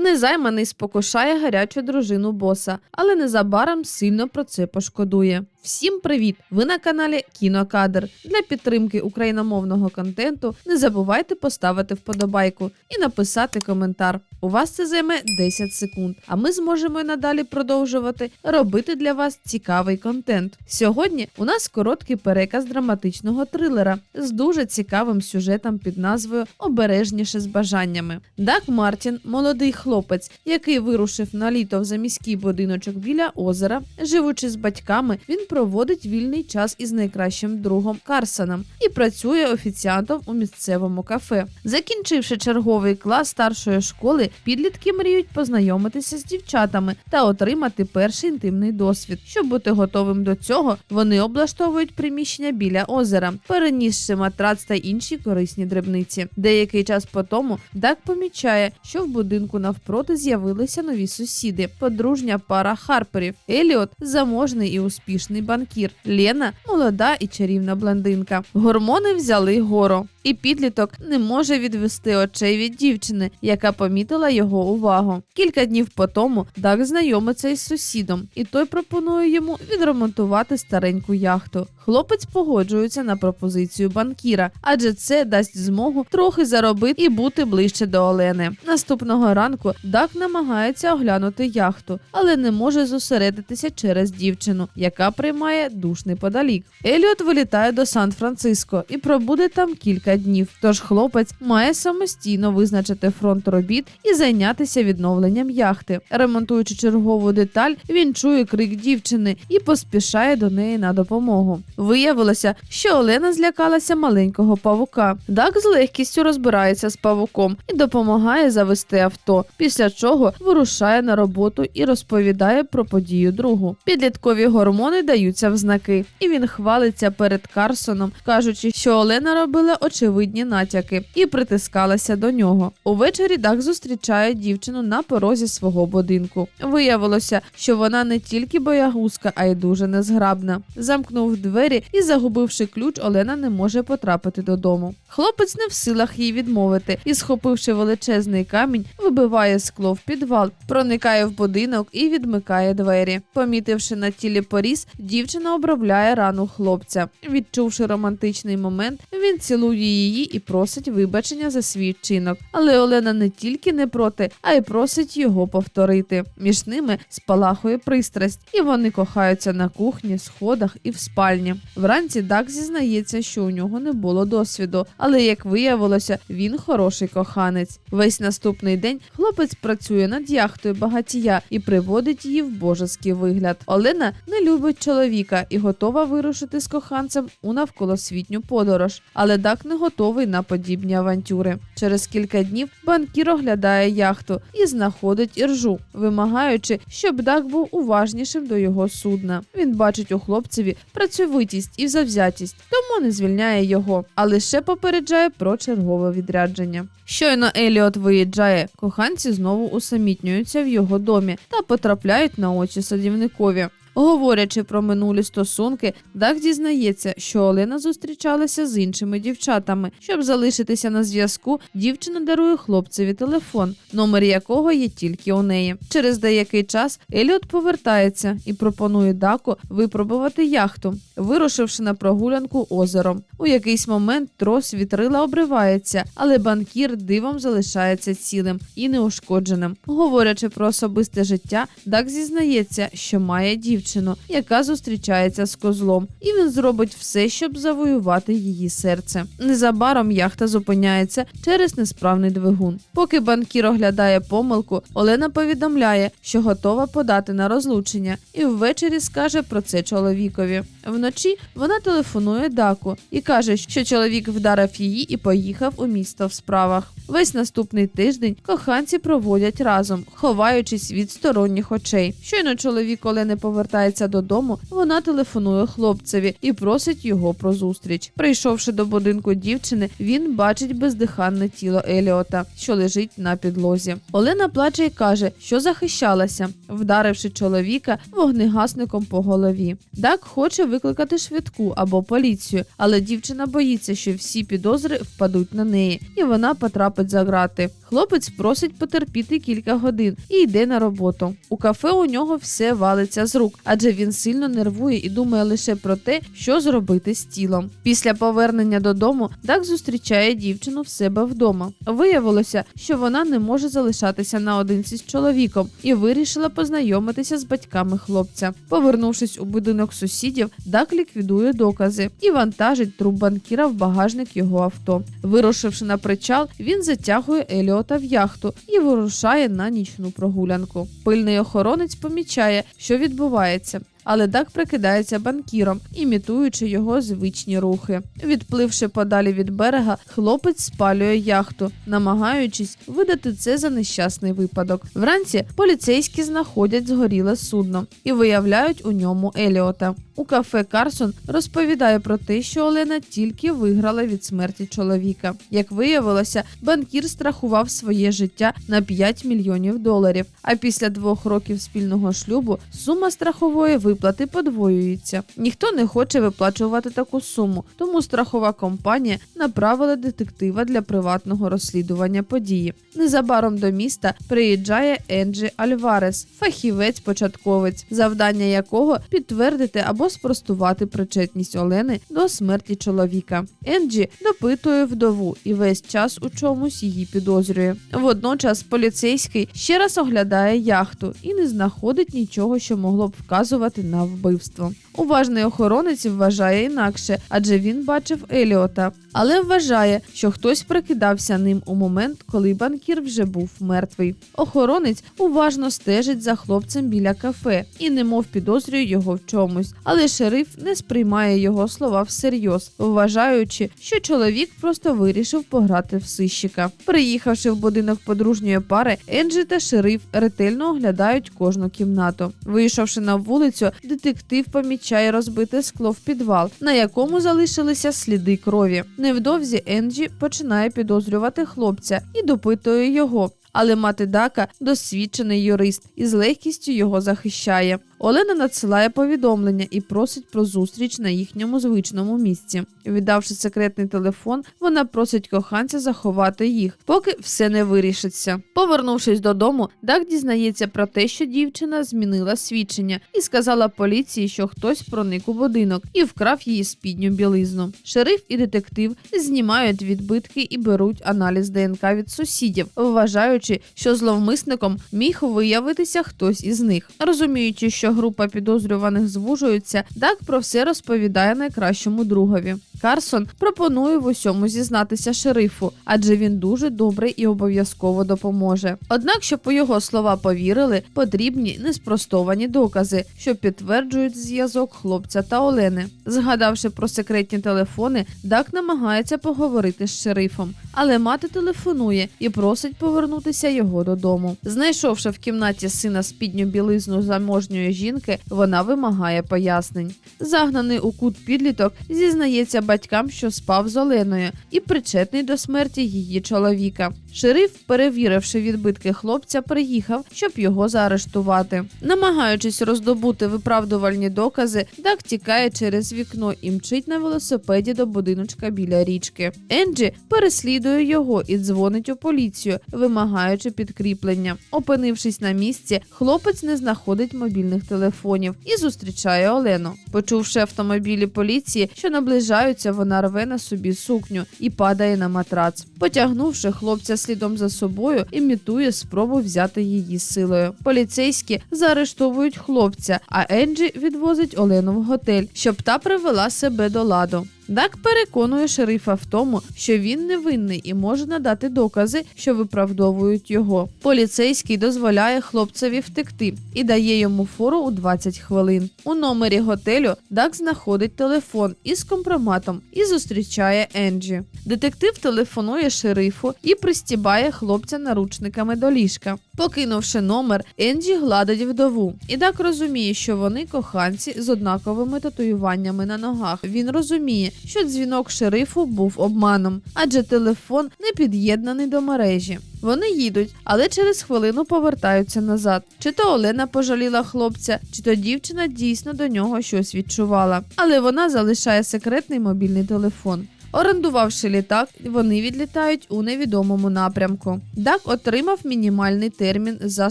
Незайманий спокушає гарячу дружину боса, але незабаром сильно про це пошкодує. Всім привіт! Ви на каналі Кінокадр. Для підтримки україномовного контенту не забувайте поставити вподобайку і написати коментар. У вас це займе 10 секунд, а ми зможемо й надалі продовжувати робити для вас цікавий контент. Сьогодні у нас короткий переказ драматичного трилера з дуже цікавим сюжетом під назвою Обережніше з бажаннями. Дак Мартін, молодий хлопець, який вирушив на літо в заміський будиночок біля озера, живучи з батьками, він проводить вільний час із найкращим другом Карсоном і працює офіціантом у місцевому кафе. Закінчивши черговий клас старшої школи, підлітки мріють познайомитися з дівчатами та отримати перший інтимний досвід. Щоб бути готовим до цього, вони облаштовують приміщення біля озера, перенісши матрац та інші корисні дрібниці. Деякий час по тому Дак помічає, що в будинку навпроти з'явилися нові сусіди. Подружня пара Харперів. Еліот заможний і успішний банкір. Лена молода і чарівна блондинка. Гормони взяли гору. І підліток не може відвести очей від дівчини, яка помітила його увагу. Кілька днів по тому Дак знайомиться із сусідом, і той пропонує йому відремонтувати стареньку яхту. Хлопець погоджується на пропозицію банкіра, адже це дасть змогу трохи заробити і бути ближче до Олени. Наступного ранку Дак намагається оглянути яхту, але не може зосередитися через дівчину, яка приймає душ неподалік. Еліот вилітає до Сан-Франциско і пробуде там кілька днів. Тож хлопець має самостійно визначити фронт робіт і зайнятися відновленням яхти. Ремонтуючи чергову деталь, він чує крик дівчини і поспішає до неї на допомогу. Виявилося, що Олена злякалася маленького павука. Дак з легкістю розбирається з павуком і допомагає завести авто, після чого вирушає на роботу і розповідає про подію другу. Підліткові гормони даються в знаки, і він хвалиться перед Карсоном, кажучи, що Олена робила очевидні натяки і притискалася до нього. Увечері Дак зустрічає дівчину на порозі свого будинку. Виявилося, що вона не тільки боягузка, а й дуже незграбна. Замкнув двері і, загубивши ключ, Олена не може потрапити додому. Хлопець не в силах їй відмовити і, схопивши величезний камінь, вибиває скло в підвал, проникає в будинок і відмикає двері. Помітивши на тілі поріз, дівчина обробляє рану хлопця. Відчувши романтичний момент, він цілує її і просить вибачення за свій вчинок. Але Олена не тільки не проти, а й просить його повторити. Між ними спалахує пристрасть, і вони кохаються на кухні, сходах і в спальні. Вранці Дак зізнається, що у нього не було досвіду, але як виявилося, він хороший коханець. Весь наступний день хлопець працює над яхтою багатія і приводить її в божеский вигляд. Олена не любить чоловіка і готова вирушити з коханцем у навколосвітню подорож. Але Дак не готовий на подібні авантюри. Через кілька днів банкір оглядає яхту і знаходить іржу, вимагаючи, щоб Дак був уважнішим до його судна. Він бачить у хлопцеві працьовитість і завзятість, тому не звільняє його, а лише попереджає про чергове відрядження. Щойно Еліот виїжджає, коханці знову усамітнюються в його домі та потрапляють на очі садівникові. Говорячи про минулі стосунки, Дак дізнається, що Олена зустрічалася з іншими дівчатами. Щоб залишитися на зв'язку, дівчина дарує хлопцеві телефон, номер якого є тільки у неї. Через деякий час Еліот повертається і пропонує Даку випробувати яхту, вирушивши на прогулянку озером. У якийсь момент трос вітрила обривається, але банкір дивом залишається цілим і неушкодженим. Говорячи про особисте життя, Дак зізнається, що має дівчину, яка зустрічається з козлом, і він зробить все, щоб завоювати її серце. Незабаром яхта зупиняється через несправний двигун. Поки банкір оглядає помилку, Олена повідомляє, що готова подати на розлучення, і ввечері скаже про це чоловікові. Вночі вона телефонує Даку і каже, що чоловік вдарив її і поїхав у місто в справах. Весь наступний тиждень коханці проводять разом, ховаючись від сторонніх очей. Щойно чоловік Олени повертається повертається додому, вона телефонує хлопцеві і просить його про зустріч. Прийшовши до будинку дівчини, він бачить бездиханне тіло Еліота, що лежить на підлозі. Олена плаче і каже, що захищалася, вдаривши чоловіка вогнегасником по голові. Дак хоче викликати швидку або поліцію, але дівчина боїться, що всі підозри впадуть на неї, і вона потрапить за грати. Хлопець просить потерпіти кілька годин і йде на роботу. У кафе у нього все валиться з рук, адже він сильно нервує і думає лише про те, що зробити з тілом. Після повернення додому Дак зустрічає дівчину в себе вдома. Виявилося, що вона не може залишатися наодинці з чоловіком і вирішила познайомитися з батьками хлопця. Повернувшись у будинок сусідів, Дак ліквідує докази і вантажить труп банкіра в багажник його авто. Вирушивши на причал, він затягує Еліота в яхту і вирушає на нічну прогулянку. Пильний охоронець помічає, що відбувається відбувається. Але Дак прикидається банкіром, імітуючи його звичні рухи. Відпливши подалі від берега, хлопець спалює яхту, намагаючись видати це за нещасний випадок. Вранці поліцейські знаходять згоріле судно і виявляють у ньому Еліота. У кафе Карсон розповідає про те, що Олена тільки виграла від смерті чоловіка. Як виявилося, банкір страхував своє життя на 5 мільйонів доларів. А після двох років спільного шлюбу сума страхової виплати подвоюється. Ніхто не хоче виплачувати таку суму, тому страхова компанія направила детектива для приватного розслідування події. Незабаром до міста приїжджає Енджі Альварес, фахівець-початковець, завдання якого підтвердити або спростувати причетність Олени до смерті чоловіка. Енджі допитує вдову і весь час у чомусь її підозрює. Водночас поліцейський ще раз оглядає яхту і не знаходить нічого, що могло б вказувати на вбивство. Уважний охоронець вважає інакше, адже він бачив Еліота, але вважає, що хтось прикидався ним у момент, коли банкір вже був мертвий. Охоронець уважно стежить за хлопцем біля кафе і немов підозрює його в чомусь. Але шериф не сприймає його слова всерйоз, вважаючи, що чоловік просто вирішив пограти в сищика. Приїхавши в будинок подружньої пари, Енджі та шериф ретельно оглядають кожну кімнату. Вийшовши на вулицю, детектив помічає розбите скло в підвал, на якому залишилися сліди крові. Невдовзі Енджі починає підозрювати хлопця і допитує його. Але мати Дака досвідчений юрист і з легкістю його захищає. Олена надсилає повідомлення і просить про зустріч на їхньому звичному місці. Віддавши секретний телефон, вона просить коханця заховати їх, поки все не вирішиться. Повернувшись додому, Дак дізнається про те, що дівчина змінила свідчення і сказала поліції, що хтось проник у будинок і вкрав її спідню білизну. Шериф і детектив знімають відбитки і беруть аналіз ДНК від сусідів, вважаючи, що зловмисником міг виявитися хтось із них, розуміючи, що група підозрюваних звужується, Дак про все розповідає найкращому другові. Карсон пропонує в усьому зізнатися шерифу, адже він дуже добрий і обов'язково допоможе. Однак, щоб у його слова повірили, потрібні неспростовані докази, що підтверджують зв'язок хлопця та Олени. Згадавши про секретні телефони, Дак намагається поговорити з шерифом, але мати телефонує і просить повернутися його додому. Знайшовши в кімнаті сина спідню білизну заможньої жінки, вона вимагає пояснень. Загнаний у кут підліток зізнається батькам, що спав з Оленою, і причетний до смерті її чоловіка. Шериф, перевіривши відбитки хлопця, приїхав, щоб його заарештувати. Намагаючись роздобути виправдувальні докази, Дак тікає через вікно і мчить на велосипеді до будиночка біля річки. Енджі переслідує його і дзвонить у поліцію, вимагаючи підкріплення. Опинившись на місці, хлопець не знаходить мобільних телефонів і зустрічає Олену. Почувши автомобілі поліції, що наближаються, вона рве на собі сукню і падає на матрац. Потягнувши хлопця слідом за собою, імітує спробу взяти її силою. Поліцейські заарештовують хлопця, а Енджі відвозить Олену в готель, щоб та привела себе до ладу. Дак переконує шерифа в тому, що він невинний і може надати докази, що виправдовують його. Поліцейський дозволяє хлопцеві втекти і дає йому фору у 20 хвилин. У номері готелю Дак знаходить телефон із компроматом і зустрічає Енджі. Детектив телефонує шерифу і пристібає хлопця наручниками до ліжка. Покинувши номер, Енджі гладить вдову. І так розуміє, що вони коханці з однаковими татуюваннями на ногах. Він розуміє, що дзвінок шерифу був обманом, адже телефон не під'єднаний до мережі. Вони їдуть, але через хвилину повертаються назад. Чи то Олена пожаліла хлопця, чи то дівчина дійсно до нього щось відчувала. Але вона залишає секретний мобільний телефон. Орендувавши літак, вони відлітають у невідомому напрямку. Дак отримав мінімальний термін за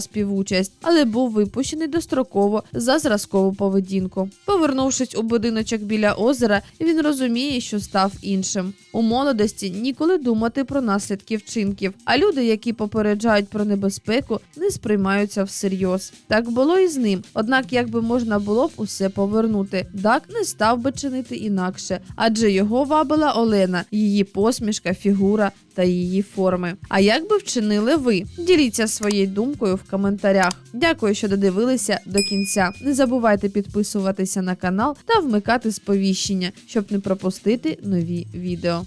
співучасть, але був випущений достроково за зразкову поведінку. Повернувшись у будиночок біля озера, він розуміє, що став іншим. У молодості ніколи думати про наслідки вчинків, а люди, які попереджають про небезпеку, не сприймаються всерйоз. Так було і з ним. Однак, якби можна було б усе повернути, Дак не став би чинити інакше, адже його вабила Олена, її посмішка, фігура та її форми. А як би вчинили ви? Діліться своєю думкою в коментарях. Дякую, що додивилися до кінця. Не забувайте підписуватися на канал та вмикати сповіщення, щоб не пропустити нові відео.